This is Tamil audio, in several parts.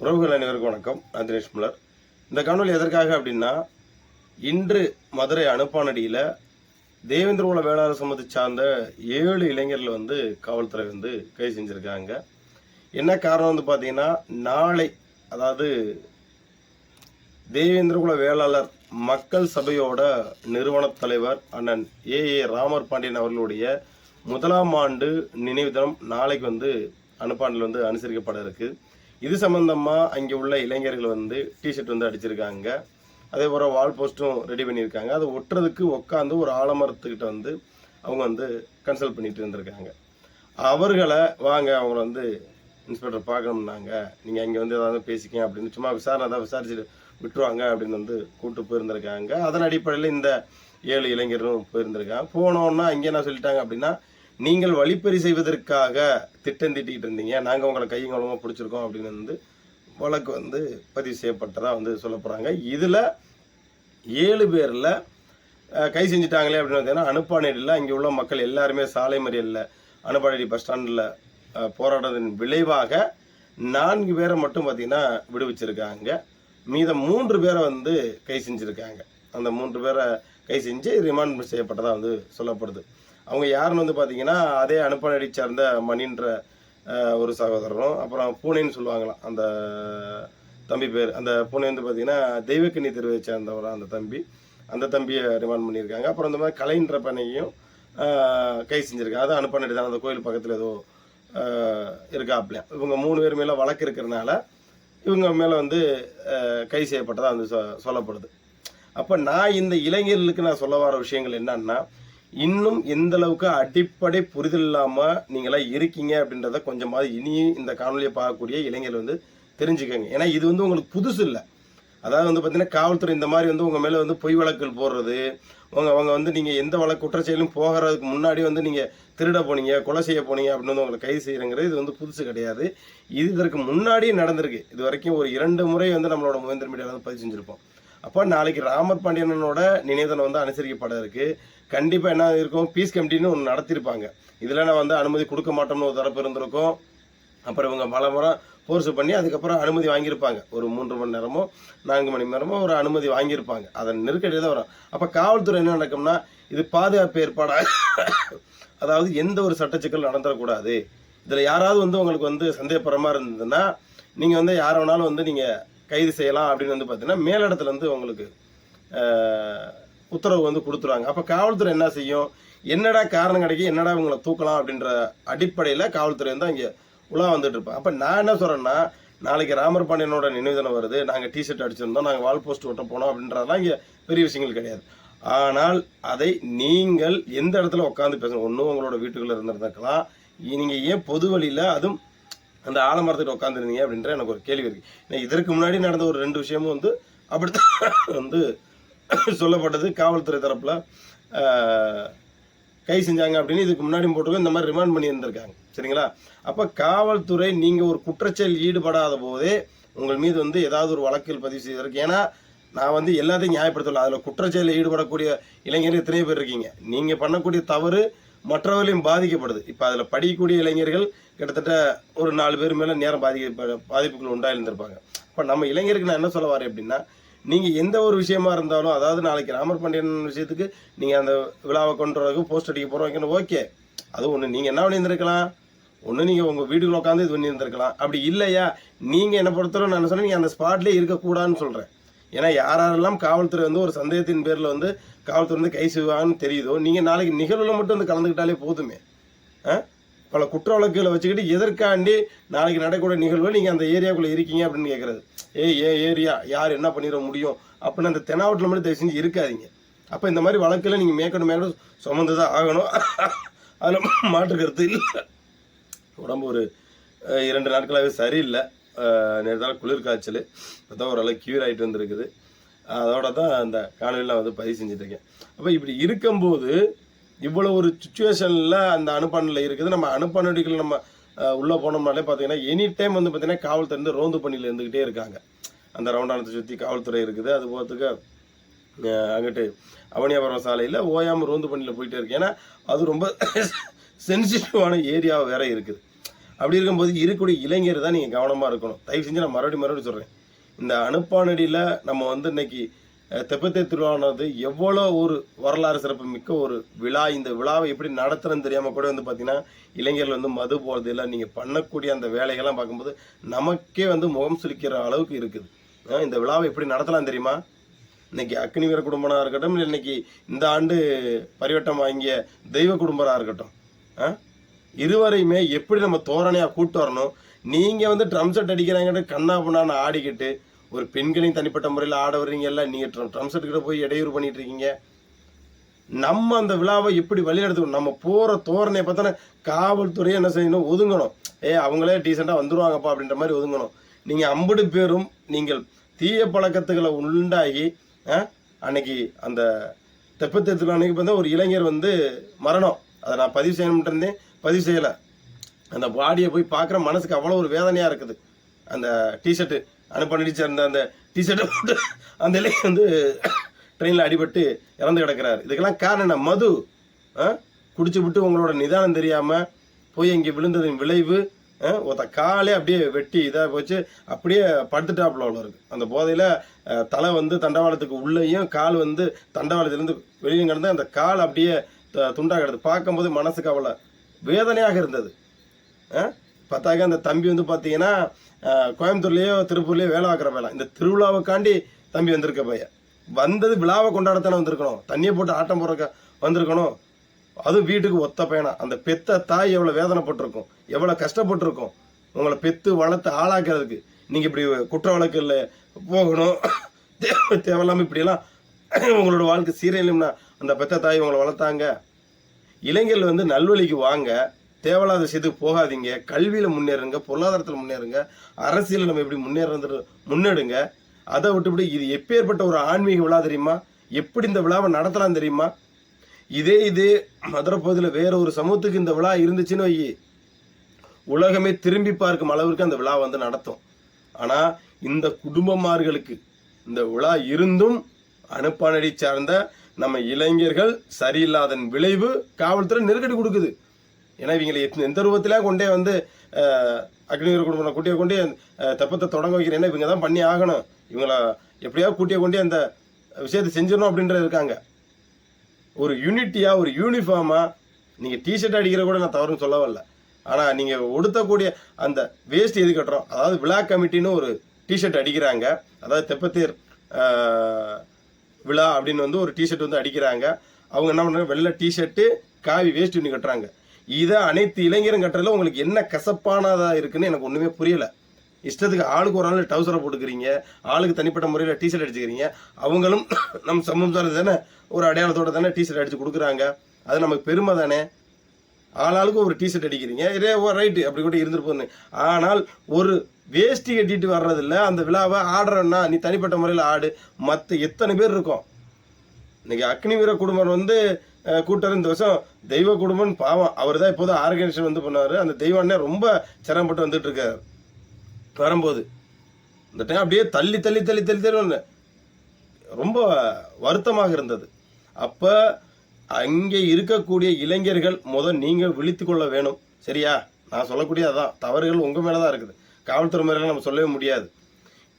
உறவுகள் அனைவருக்கும் வணக்கம். நான் தினேஷ் முலர் இந்த காணொலி எதற்காக அப்படின்னா இன்று மதுரை அனுப்பானடியில் தேவேந்திரகுல வேளாளர் சமூகத்தை சார்ந்த ஏழு இளைஞர்கள் வந்து காவல்துறை வந்து கைது செஞ்சுருக்காங்க. என்ன காரணம் வந்து பார்த்தீங்கன்னா நாளை அதாவது தேவேந்திரகுல வேளாளர் மக்கள் சபையோட நிறுவனத் தலைவர் அண்ணன் ஏ. ஏ. ராமர் பாண்டியன் அவர்களுடைய முதலாம் ஆண்டு நினைவு தினம் நாளைக்கு வந்து அனுப்பாண்டில் வந்து அனுசரிக்கப்பட இருக்குது இது சம்மந்தமாக அங்கே உள்ள இளைஞர்கள் வந்து டிஷர்ட் வந்து அடிச்சிருக்காங்க. அதே போல் வால் போஸ்ட்டும் ரெடி பண்ணியிருக்காங்க. அதை ஒட்டுறதுக்கு உட்காந்து ஒரு ஆலமரத்துக்கிட்ட வந்து அவங்க வந்து கன்சல்ட் பண்ணிட்டு இருந்திருக்காங்க. அவர்களை வாங்க அவங்கள வந்து இன்ஸ்பெக்டர் பார்க்கணும்னாங்க. நீங்கள் இங்கே வந்து ஏதாவது பேசிக்கங்க அப்படின்னு சும்மா விசாரணை தான் விசாரிச்சுட்டு விட்டுருவாங்க அப்படின்னு வந்து கூப்பிட்டு போயிருந்திருக்காங்க. அதன் அடிப்படையில் இந்த ஏழு இளைஞரும் போயிருந்திருக்காங்க. போனோன்னா இங்கே என்ன சொல்லிட்டாங்க அப்படின்னா நீங்கள் வழிப்பறி செய்வதற்காக திட்டம் திட்டிகிட்டு இருந்தீங்க. நாங்கள் உங்களை கையங்களமாக பிடிச்சிருக்கோம் அப்படின்னு வந்து வழக்கு வந்து பதிவு செய்யப்பட்டதாக வந்து சொல்ல போகிறாங்க இதில் ஏழு பேரில் கை செஞ்சிட்டாங்களே அப்படின்னு பார்த்தீங்கன்னா அனுப்பானேரியில் இங்கே உள்ள மக்கள் எல்லாருமே சாலை மறியலில் அனுப்பானடி பஸ் ஸ்டாண்டில் போராடுறதன் விளைவாக நான்கு பேரை மட்டும் பார்த்திங்கன்னா விடுவிச்சிருக்காங்க. மீதம் மூன்று பேரை வந்து கை செஞ்சுருக்காங்க. அந்த மூன்று பேரை கை செஞ்சு ரிமாண்ட் செய்யப்பட்டதாக வந்து சொல்லப்படுது. அவங்க யாருன்னு வந்து பார்த்தீங்கன்னா அதே அனுப்பனடி சார்ந்த மணின்ற ஒரு சகோதரரும் அப்புறம் பூனைன்னு சொல்லுவாங்களாம் அந்த தம்பி பேர் அந்த பூனை வந்து பார்த்தீங்கன்னா தெய்வக்கண்ணி தெருவை சேர்ந்தவரா அந்த தம்பி. அந்த தம்பியை ரிமாண்ட் பண்ணியிருக்காங்க. அப்புறம் இந்த மாதிரி கலைன்ற பணியையும் கை செஞ்சுருக்காங்க. அது அனுப்பானடி தான் அந்த கோயில் பக்கத்தில் ஏதோ இருக்காப்ல. இருக்காப்லையா இவங்க மூணு பேர் மேலே வழக்கு இருக்கிறனால இவங்க மேலே வந்து கை செய்யப்பட்டதாக வந்து சொ- சொல்லப்படுது. அப்போ நான் இந்த இளைஞர்களுக்கு நான் சொல்ல வர விஷயங்கள் என்னன்னா இன்னும் எந்த அளவுக்கு அடிப்படை புரிதல் இல்லாமல் நீங்களாம் இருக்கீங்க அப்படின்றத கொஞ்சமாவது இனியும் இந்த காணொலியை பார்க்கக்கூடிய இளைஞர்கள் வந்து தெரிஞ்சுக்கங்க. ஏன்னா இது வந்து உங்களுக்கு புதுசு இல்லை. அதாவது வந்து பார்த்தீங்கன்னா காவல்துறை இந்த மாதிரி வந்து உங்கள் மேலே வந்து பொய் வழக்குகள் போடுறது உங்க அவங்க வந்து நீங்கள் எந்த வழக்கு குற்றச்செயலும் போகிறதுக்கு முன்னாடி வந்து நீங்கள் திருட போனீங்க கொலை செய்ய போனீங்க அப்படின்னு வந்து உங்களை கைது செய்யறங்கிறது இது வந்து புதுசு கிடையாது. இது இதற்கு முன்னாடியே நடந்திருக்கு. இது வரைக்கும் ஒரு இரண்டு முறை வந்து நம்மளோட முகேந்திர மீடியாவில் வந்து பதிவு செஞ்சுருப்போம். அப்போ நாளைக்கு ராமர் பாண்டியனோட நினைவுதனம் வந்து அனுசரிக்கப்பட இருக்கு. கண்டிப்பாக என்ன இருக்கும் பீஸ் கமிட்டின்னு ஒன்று நடத்தியிருப்பாங்க இதில் நான் வந்து அனுமதி கொடுக்க மாட்டோம்னு ஒரு தரப்பு இருந்திருக்கும். அப்புறம் இவங்க பல முறை ஃபோர்ஸ் பண்ணி அதுக்கப்புறம் அனுமதி வாங்கியிருப்பாங்க. ஒரு மூன்று மணி நேரமோ நான்கு மணி நேரமோ ஒரு அனுமதி வாங்கியிருப்பாங்க. அதன் நெருக்கடி தான் வரும். அப்போ காவல்துறை என்ன நடக்கும்னா இது பாதுகாப்பு ஏற்பாடாக அதாவது எந்த ஒரு சட்டச்சிக்கல் நடந்துடக்கூடாது. இதில் யாராவது வந்து உங்களுக்கு வந்து சந்தேகப்படுற மாதிரி இருந்ததுன்னா நீங்கள் வந்து யார் வேணாலும் வந்து நீங்கள் கைது செய்யலாம் அப்படின்னு வந்து பார்த்தீங்கன்னா மேலிடத்துல இருந்து உங்களுக்கு உத்தரவு வந்து கொடுத்துருவாங்க. அப்போ காவல்துறை என்ன செய்யும்? என்னடா காரணம் கிடைக்கும் என்னடா இவங்களை தூக்கலாம் அப்படின்ற அடிப்படையில் காவல்துறை வந்து அங்கே உலா வந்துட்டு இருப்பேன் அப்போ நான் என்ன சொல்கிறேன்னா நாளைக்கு ராமர் பாண்டியனோட நினைவு தினம் வருது. நாங்கள் டிஷர்ட் அடிச்சிருந்தோம். நாங்கள் வால் போஸ்ட் ஓட்ட போனோம் அப்படின்றதெல்லாம் இங்கே பெரிய விஷயங்கள் கிடையாது. ஆனால் அதை நீங்கள் எந்த இடத்துல உட்காந்து பேசணும்? ஒன்றும் உங்களோட வீட்டுக்குள்ளே இருந்திருக்கலாம் நீங்கள் ஏன் பொது வழியில் அதுவும் அந்த ஆலமரத்துக்கு உட்காந்துருந்தீங்க அப்படின்ற எனக்கு ஒரு கேள்வி இருக்கு. ஏன்னா இதற்கு முன்னாடி நடந்த ஒரு ரெண்டு விஷயமும் வந்து அப்படித்தான் வந்து சொல்லப்பட்டது. காவல்துறை தரப்பில் கை செஞ்சாங்க அப்படின்னு இதுக்கு முன்னாடி போட்டிருக்கோம். இந்த மாதிரி ரிமாண்ட் பண்ணி இருந்திருக்காங்க சரிங்களா? அப்போ காவல்துறை நீங்கள் ஒரு குற்றச்செயல் ஈடுபடாத போதே உங்கள் மீது வந்து ஏதாவது ஒரு வழக்கில் பதிவு செய்திருக்கு ஏன்னா நான் வந்து எல்லாத்தையும் நியாயப்படுத்தல. அதில் குற்றச்செயலில் ஈடுபடக்கூடிய இளைஞர்கள் எத்தனையோ பேர் இருக்கீங்க. நீங்கள் பண்ணக்கூடிய தவறு மற்றவர்களையும் பாதிக்கப்படுது. இப்போ அதில் படிக்கக்கூடிய இளைஞர்கள் கிட்டத்தட்ட ஒரு நாலு பேர் மேலே நேரம் பாதிக்க பாதிப்புகள் உண்டாயிருந்திருப்பாங்க. இப்போ நம்ம இளைஞருக்கு நான் என்ன சொல்ல வரேன் அப்படின்னா நீங்கள் எந்த ஒரு விஷயமா இருந்தாலும் அதாவது நாளைக்கு ராமர் பாண்டியன் விஷயத்துக்கு நீங்கள் அந்த விழாவை கொண்டு வரதுக்கு போஸ்ட் அடிக்க போகிறோம் வைக்கணும் ஓகே அது ஒன்று நீங்கள் என்ன பண்ணியிருந்திருக்கலாம்? ஒன்று நீங்கள் உங்கள் வீட்டுக்குள்ள உட்காந்து இது பண்ணியிருந்திருக்கலாம். அப்படி இல்லையா? நீங்கள் என்னை பொறுத்தவரை நான் சொன்னேன் நீங்கள் அந்த ஸ்பாட்லேயே இருக்கக்கூடாதுன்னு சொல்கிறேன் ஏன்னா யாரெல்லாம் காவல்துறை வந்து ஒரு சந்தேகத்தின் பேரில் வந்து காவல்துறை வந்து கை செய்வாங்கன்னு தெரியுதோ நீங்கள் நாளைக்கு நிகழ்வில் மட்டும் வந்து கலந்துக்கிட்டாலே போதுமே. ஆ? பல குற்ற வழக்குகளை வச்சுக்கிட்டு எதற்காண்டி நாளைக்கு நடக்கக்கூடிய நிகழ்வு நீங்கள் அந்த ஏரியாக்குள்ளே இருக்கீங்க அப்படின்னு கேட்குறது ஏ ஏ ஏரியா யார் என்ன பண்ணிட முடியும்? அப்படின்னு அந்த தெனாவட்டில் மட்டும் தயவு செஞ்சு இருக்காதீங்க. அப்போ இந்த மாதிரி வழக்கில் நீங்கள் மேற்கொண்டு மேற்கொண்டு சுமந்து தான் ஆகணும். அதில் மாற்று கருத்து இல்லை. உடம்பு ஒரு இரண்டு நாட்களாகவே சரியில்லை. நேரத்தால் குளிர்காய்ச்சல். இப்போ தான் ஓரளவு க்யூர் ஆகிட்டு வந்திருக்குது. அதோட தான் அந்த காணொலியில் வந்து பதிவு செஞ்சுட்ருக்கேன். அப்போ இப்படி இருக்கும்போது இவ்வளோ ஒரு சுச்சுவேஷனில் அந்த அனுப்பானில் இருக்குது. நம்ம அனுப்பானடிகள் நம்ம உள்ளே போனோம்னாலே பார்த்தீங்கன்னா எனி டைம் வந்து பார்த்தீங்கன்னா காவல்துறை வந்து ரோந்து பணியில் இருந்துக்கிட்டே இருக்காங்க. அந்த ரவுண்டானத்தை சுற்றி காவல்துறை இருக்குது. அது போகிறதுக்கு அங்கிட்டு அவனியாபுரம் சாலையில் ஓயாமல் ரோந்து பண்ணியில் போயிட்டே இருக்கு. ஏன்னா அது ரொம்ப சென்சிட்டிவான ஏரியா வேற இருக்குது. அப்படி இருக்கும்போது இருக்கக்கூடிய இளைஞர் தான் நீங்கள் கவனமாக இருக்கணும். தயவு செஞ்சு நான் மறுபடியும் மறுபடியும் சொல்கிறேன் இந்த அனுப்பானடியில் நம்ம வந்து இன்னைக்கு தெப்பத்தை திருவிழானது எவ்வளோ ஒரு வரலாறு சிறப்பு மிக்க ஒரு விழா. இந்த விழாவை எப்படி நடத்துறன்னு தெரியாமல் கூட வந்து பார்த்தீங்கன்னா இளைஞர்கள் வந்து மது போகிறது இல்லை நீங்கள் பண்ணக்கூடிய அந்த வேலைகள்லாம் பார்க்கும்போது நமக்கே வந்து முகம் சுளிக்கிற அளவுக்கு இருக்குது. இந்த விழாவை எப்படி நடத்தலாம் தெரியுமா? இன்னைக்கு அக்னி வீர குடும்பனாக இருக்கட்டும் இல்லை இன்னைக்கு இந்த ஆண்டு பரிவட்டம் வாங்கிய தெய்வ குடும்பராக இருக்கட்டும். ஆ? இருவரையுமே எப்படி நம்ம தோரணையாக கூட்டு வரணும்? நீங்கள் வந்து ட்ரம் செட் அடிக்கிறாங்கன்னு கண்ணா பண்ணான்னு ஆடிக்கிட்டு ஒரு பெண்களையும் தனிப்பட்ட முறையில் ஆட வர்றீங்கல்ல நீங்கள் ட்ரம் ட்ரம் செட் கிட்ட போய் இடையூறு பண்ணிட்டு இருக்கீங்க. நம்ம அந்த விழாவை எப்படி வழி எடுத்துக்கணும் நம்ம போகிற தோரணையை பார்த்தோன்னா காவல்துறையை என்ன செய்யணும்? ஒதுங்கணும். ஏ அவங்களே டீசெண்டாக வந்துடுவாங்கப்பா அப்படின்ற மாதிரி ஒதுங்கணும். நீங்கள் ஐம்பது பேரும் நீங்கள் தீய பழக்கத்துகளை உண்டாகி ஆ, அன்னைக்கு அந்த தெப்பத்தேத்துல அன்னைக்கு பார்த்தா ஒரு இளைஞர் வந்து மரணம். அதை நான் பதிவு செய்யணும்ட்டு இருந்தேன். பதிவு செய்யலை. அந்த பாடியை போய் பார்க்குற மனசுக்கு அவ்வளோ ஒரு வேதனையாக இருக்குது. அந்த டிஷர்ட்டு அனுப்பி அந்த அந்த டிஷர்ட்டை போட்டு அந்த இலையை வந்து ட்ரெயினில் அடிபட்டு இறந்து கிடக்கிறாரு. இதுக்கெல்லாம் காரணம் என்ன? மது. ஆ? குடிச்சு விட்டு உங்களோட நிதானம் தெரியாமல் போய் இங்கே விழுந்ததின் விளைவு ஒருத்த காலே அப்படியே வெட்டி இதாக போச்சு. அப்படியே படுத்துட்டாப்புல அவ்வளோ இருக்குது அந்த போதையில் தலை வந்து தண்டவாளத்துக்கு உள்ளேயும் கால் வந்து தண்டவாளத்துலேருந்து வெளியும் கிடந்து அந்த கால் அப்படியே துண்டாக துண்டா கிடந்து. பார்க்கும்போது மனசுக்கு அவ்வளோ வேதனையாக இருந்தது. ஆ? பார்த்தாக்க அந்த தம்பி வந்து பார்த்தீங்கன்னா கோயம்புத்தூர்லேயோ திருப்பூர்லேயோ வேலை பார்க்குற வேலை இந்த திருவிழாவுக்காண்டி தம்பி வந்திருக்க பையன். வந்தது விழாவை கொண்டாடத்தானே வந்திருக்கணும். தண்ணியை போட்டு ஆட்டம் போடுறக்க வந்திருக்கணும். அதுவும் வீட்டுக்கு ஒத்த பையனா. அந்த பெத்த தாய் எவ்வளோ வேதனைப்பட்டிருக்கும். எவ்வளோ கஷ்டப்பட்டிருக்கும். உங்களை பெத்து வளர்த்து ஆளாக்குறதுக்கு. நீங்கள் இப்படி குற்ற வழக்கில் போகணும். தேவை தேவையில்லாமல் இப்படியெல்லாம் உங்களோட வாழ்க்கை சீரழியும்னா அந்த பெத்த தாய் உங்களை வளர்த்தாங்க. இளைஞர்கள் வந்து நல்வழிக்கு வாங்க தேவையில்லாத விஷயத்துக்கு போகாதீங்க கல்வியில் முன்னேறுங்க பொருளாதாரத்தில் முன்னேறுங்க அரசியலில் நம்ம எப்படி முன்னேறது முன்னெடுங்க. அதை விட்டுவிட்டு இது எப்பேற்பட்ட ஒரு ஆன்மீக விழா தெரியுமா? எப்படி இந்த விழாவை நடத்தலாம் தெரியுமா? இதே இது மதுரை பகுதியில் வேற ஒரு சமூகத்துக்கு இந்த விழா இருந்துச்சுன்னு வை உலகமே திரும்பி பார்க்கும் அளவிற்கு அந்த விழா வந்து நடத்தும். ஆனால் இந்த குடும்பமார்களுக்கு இந்த விழா இருந்தும் அனுப்பானடி சார்ந்த நம்ம இளைஞர்கள் சரியில்லாதன் விளைவு காவல்துறை நெருக்கடி கொடுக்குது. ஏன்னா இவங்களை எத் எந்த ரூபத்திலே கொண்டே வந்து அஹ், அக்னிவீர குடும்பம் கூட்டிய கொண்டே அஹ், தெப்பத்தை தொடங்க வைக்கிறேன்னா இவங்க தான் பண்ணி ஆகணும். இவங்கள எப்படியாவது கூட்டிய கொண்டே அந்த விஷயத்தை செஞ்சிடணும் அப்படின்றது இருக்காங்க. ஒரு யூனிட்டியாக ஒரு யூனிஃபார்மாக நீங்கள் டிஷர்ட் அடிக்கிற கூட நான் தவறுன்னு சொல்ல வரல. ஆனால் நீங்கள் உடுத்தக்கூடிய அந்த வேஸ்ட் எது கட்டுறோம்? அதாவது விழா கமிட்டின்னு ஒரு டிஷர்ட் அடிக்கிறாங்க. அதாவது தெப்பத்தேர் விழா அப்படின்னு வந்து ஒரு டிஷர்ட் வந்து அடிக்கிறாங்க. அவங்க என்ன பண்ணுறாங்க வெள்ளை டிஷர்ட்டு காவி வேஸ்ட் பண்ணி கட்டுறாங்க. இதை அனைத்து இளைஞரும் கட்டுறதுல உங்களுக்கு என்ன கசப்பானதாக இருக்குன்னு எனக்கு ஒன்றுமே புரியலை. இஷ்டத்துக்கு ஆளுக்கு ஒரு ஆள் டவுசரை போட்டுக்கிறீங்க. ஆளுக்கு தனிப்பட்ட முறையில் டிஷர்ட் அடிச்சுக்கிறீங்க. அவங்களும் நம் சமூகம் சார்ந்து தானே ஒரு அடையாளத்தோட தானே டிஷர்ட் அடித்து கொடுக்குறாங்க. அது நமக்கு பெருமை தானே? ஆளாளுக்கு ஒரு டிஷர்ட் அடிக்கிறீங்க. இதே ஓ ரைட்டு அப்படி கூட இருந்துட்டு போகுது ஆனால் ஒரு வேஷ்டி கட்டிட்டு வர்றதில்ல. அந்த விழாவை ஆடுறன்னா நீ தனிப்பட்ட முறையில் ஆடு. மற்ற எத்தனை பேர் இருக்கும்? இன்னைக்கு அக்னி வீர குடும்பம் வந்து கூட்டம் இந்த வருஷம் தெய்வ குடும்பம் பாவம். அவர் தான் இப்போதான் ஆர்கனைசேஷன் வந்து பண்ணார் அந்த தெய்வ அண்ணன் ரொம்ப சிரமப்பட்டு வந்துட்டு இருக்காரு வரும்போது. இந்த டைம் அப்படியே தள்ளி தள்ளி தள்ளி தள்ளி தள்ளி ரொம்ப வருத்தமாக இருந்தது. அப்போ அங்கே இருக்கக்கூடிய இளைஞர்கள் முத நீங்கள் விழித்து கொள்ள வேணும். சரியா? நான் சொல்லக்கூடிய அதான் தவறுகள் உங்கள் மேலே தான் இருக்குது. காவல்துறை முறையில் நம்ம சொல்லவே முடியாது.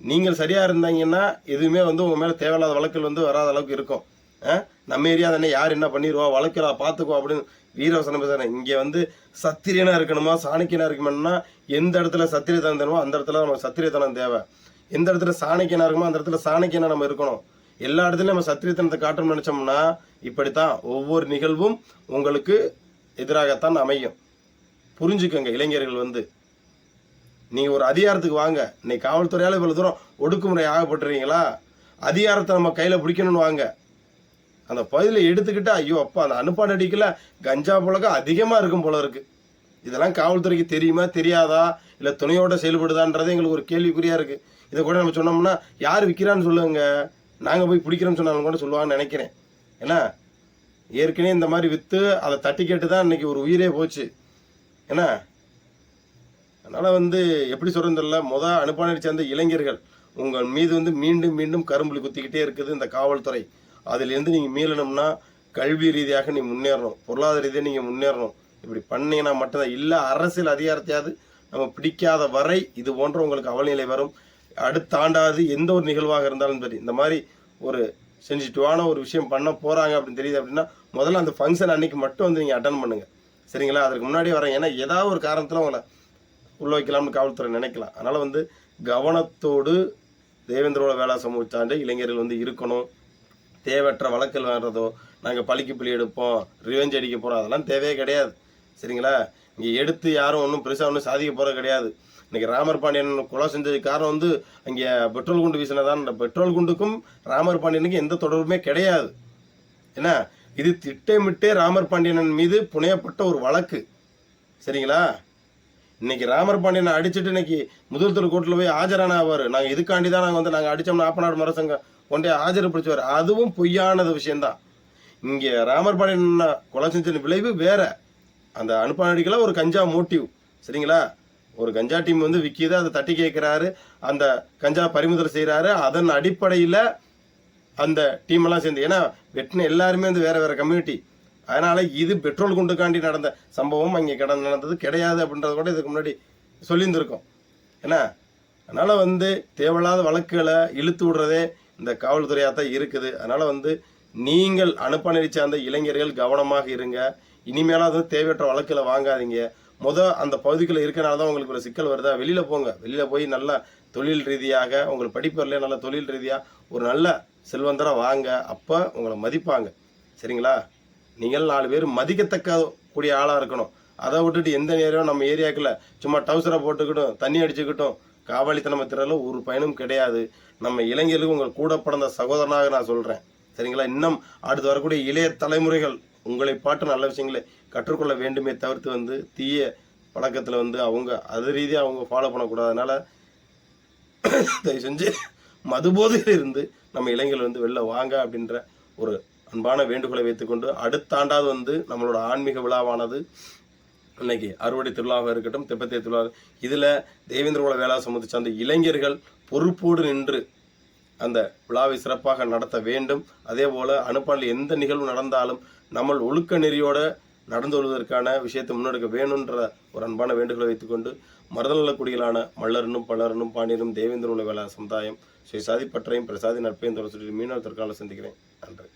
நீங்கள் சரியாக இருந்தாங்கன்னா எதுவுமே வந்து உங்கள் மேலே தேவையில்லாத வழக்குகள் வந்து வராத அளவுக்கு இருக்கும். ஆ? நம்ம ஏரியா தானே யார் என்ன பண்ணிடுவா வழக்கலா பார்த்துக்கோ அப்படின்னு வீரவசனம் பேசுகிறேன் இங்கே வந்து சத்திரியனாக இருக்கணுமா சாணக்கியனாக இருக்கணும்னா எந்த இடத்துல சத்திரியத்தனம் தேவோ அந்த இடத்துல நம்ம சத்திரியத்தனம் தேவை. எந்த இடத்துல சாணக்கியனாக இருக்குமோ அந்த இடத்துல சாணக்கியனாக நம்ம இருக்கணும். எல்லா இடத்துலையும் நம்ம சத்திரியத்தனத்தை காட்டணும்னு நினச்சோம்னா இப்படித்தான் ஒவ்வொரு நிகழ்வும் உங்களுக்கு எதிராகத்தான் அமையும். புரிஞ்சுக்கோங்க இளைஞர்கள் வந்து. நீங்கள் ஒரு அதிகாரத்துக்கு வாங்க. இன்னைக்கு காவல்துறையால் இவ்வளோ தூரம் ஒடுக்குமுறை ஆகப்பட்டுறீங்களா அதிகாரத்தை நம்ம கையில் பிடிக்கணும்னு வாங்க. அந்த பகுதியில் எடுத்துக்கிட்டால் ஐயோ அப்பா அந்த அனுப்பாடு அடிக்கல. கஞ்சா புழக்கம் அதிகமாக இருக்கும் போல இருக்கு. இதெல்லாம் காவல்துறைக்கு தெரியுமா? தெரியாதா? இல்லை துணையோட செயல்படுதான்றது எங்களுக்கு ஒரு கேள்விக்குறியாக இருக்கு. இதை கூட நம்ம சொன்னோம்னா யார் விற்கிறான்னு சொல்லுங்க. நாங்கள் போய் பிடிக்கிறோம்னு சொன்னாலும் கூட சொல்லுவாங்கன்னு நினைக்கிறேன். ஏன்னா ஏற்கனவே இந்த மாதிரி விற்று அதை தட்டி கேட்டு தான் இன்னைக்கு ஒரு உயிரே போச்சு. ஏன்னா அதனால் வந்து எப்படி சொல்கிறது தெரியல. முத அனுப்பானடி சேர்ந்த இளைஞர்கள் உங்கள் மீது வந்து மீண்டும் மீண்டும் கரும்புலி குத்திக்கிட்டே இருக்குது இந்த காவல்துறை. அதிலிருந்து நீங்கள் மீளணும்னா கல்வி ரீதியாக நீ முன்னேறணும். பொருளாதார ரீதியாக நீங்கள் முன்னேறணும். இப்படி பண்ணீங்கன்னா மட்டும்தான். இல்லை அரசியல் அதிகாரத்தையாவது நம்ம பிடிக்காத வரை இது போன்ற உங்களுக்கு அவல்நிலை வரும். அடுத்த ஆண்டாவது எந்த ஒரு நிகழ்வாக இருந்தாலும் சரி இந்த மாதிரி ஒரு சென்சிட்டிவான ஒரு விஷயம் பண்ண போகிறாங்க அப்படின்னு தெரியுது அப்படின்னா முதல்ல அந்த ஃபங்க்ஷன் அன்னைக்கு மட்டும் வந்து நீங்கள் அட்டன் பண்ணுங்கள் சரிங்களா? அதுக்கு முன்னாடி வரேன். ஏன்னா ஏதாவது ஒரு காரணத்தில் உங்களை உள்ள வைக்கலாம்னு காவல்துறை நினைக்கலாம். அதனால் வந்து கவனத்தோடு தேவேந்திரோட வேளா சமூகத்தாண்டு இளைஞர்கள் வந்து இருக்கணும். தேவையற்ற வழக்கல் வாங்குறதோ நாங்கள் பழிக்கு பழி எடுப்போம் ரிவெஞ்ச் அடிக்க போகிறோம் அதெல்லாம் தேவையே கிடையாது. சரிங்களா? இங்கே எடுத்து யாரும் ஒன்றும் பெருசாக ஒன்றும் சாதிக்க போகிறது கிடையாது. இன்றைக்கி ராமர் பாண்டியன் கொலை செஞ்சதுக்கு காரணம் வந்து அங்கே பெட்ரோல் குண்டு வீசினதான் அந்த பெட்ரோல் குண்டுக்கும் ராமர் பாண்டியனுக்கும் எந்த தொடர்புமே கிடையாது. என்ன? இது திட்டமிட்டே ராமர் பாண்டியனன் மீது புனையப்பட்ட ஒரு வழக்கு. சரிங்களா? இன்னைக்கு ராமர் பாண்டியனை அடிச்சுட்டு இன்னைக்கு முதல் தெரு கோர்ட்டில் போய் ஆஜரான ஆவார் நாங்கள் இதுக்காண்டி தான் நாங்கள் வந்து நாங்கள் அடித்தோம்னா ஆப்பநாடு மரசங்கம் கொண்டே ஆஜர்படுத்துவார் அதுவும் பொய்யானது விஷயம்தான். இங்கே ராமர் பாண்டியன் கொலை செஞ்ச விளைவு வேற. அந்த அனுப்பானடிக்கல ஒரு கஞ்சா மோட்டிவ். சரிங்களா? ஒரு கஞ்சா டீம் வந்து விற்கிது அதை தட்டி கேட்குறாரு அந்த கஞ்சா பறிமுதல் செய்கிறாரு அதன் அடிப்படையில் அந்த டீம் எல்லாம் சேர்ந்து. ஏன்னா வெட்டின எல்லாருமே வந்து வேற வேற கம்யூனிட்டி அதனால் இது பெட்ரோல் குண்டுக்காண்டி நடந்த சம்பவம் அங்கே கடந்து நடந்தது கிடையாது அப்படின்றத கூட இதுக்கு முன்னாடி சொல்லியிருந்திருக்கோம். என்ன அதனால் வந்து தேவையில்லாத வழக்குகளை இழுத்து விடுறதே இந்த காவல்துறையாக தான் இருக்குது. அதனால் வந்து நீங்கள் அனுப்பநெறி சார்ந்த இளைஞர்கள் கவனமாக இருங்க. இனிமேலாவது தேவையற்ற வழக்கில் வாங்காதீங்க. முத அந்த பகுதிக்குள்ளே இருக்கனால தான் உங்களுக்கு ஒரு சிக்கல் வருதா? வெளியில் போங்க. வெளியில் போய் நல்ல தொழில் ரீதியாக உங்களுக்கு படிப்பு நல்ல தொழில் ரீதியாக ஒரு நல்ல செல்வந்தரா வாங்க. அப்போ உங்களை மதிப்பாங்க. சரிங்களா? நீங்கள் நாலு பேர் மதிக்கத்தக்க கூடிய ஆளாக இருக்கணும். அதை விட்டுட்டு எந்த நேரம் நம்ம ஏரியாக்குள்ள சும்மா டவுசரை போட்டுக்கிட்டும் தண்ணி அடிச்சுக்கிட்டும் காவலித்தனம் திறல ஒரு பயனும் கிடையாது. நம்ம இளைஞர்களுக்கு உங்கள் கூட பிறந்த சகோதரனாக நான் சொல்கிறேன் சரிங்களா? இன்னும் அடுத்து வரக்கூடிய இளைய தலைமுறைகள் உங்களை பாட்டு நல்ல விஷயங்களை கற்றுக்கொள்ள வேண்டுமே தவிர்த்து வந்து தீய பழக்கத்தில் வந்து அவங்க அது ரீதியாக அவங்க ஃபாலோ பண்ணக்கூடாது. தயவு செஞ்சு மதுபோதையில் இருந்து நம்ம இளைஞர்கள் வந்து வெளில வாங்க அப்படின்ற ஒரு அன்பான வேண்டுகோளை வைத்துக்கொண்டு அடுத்த ஆண்டாவது வந்து நம்மளோட ஆன்மீக விழாவானது இன்னைக்கு அறுவடை திருவிழாவாக இருக்கட்டும் தெப்பத்திய திருவிழா இதில் தேவேந்திரகுல வேளா சமூகத்தை சார்ந்த இளைஞர்கள் பொறுப்போடு நின்று அந்த விழாவை சிறப்பாக நடத்த வேண்டும். அதே போல் அனுப்பாண்டில் எந்த நிகழ்வு நடந்தாலும் நம்ம ஒழுக்க நெறியோட நடந்து கொள்வதற்கான விஷயத்தை முன்னெடுக்க வேணுன்ற ஒரு அன்பான வேண்டுகோளை வைத்துக்கொண்டு மருதநல குடிகளான மல்லரனும் பல்லரனும் பாண்டியனும் தேவேந்திர உலக சமுதாயம் ஸ்ரீ சாதிப்பற்றையும் பிரசாதி நட்பையும் தொடர்ச்சி மீனவர் தற்காலம் சந்திக்கிறேன். நன்றி.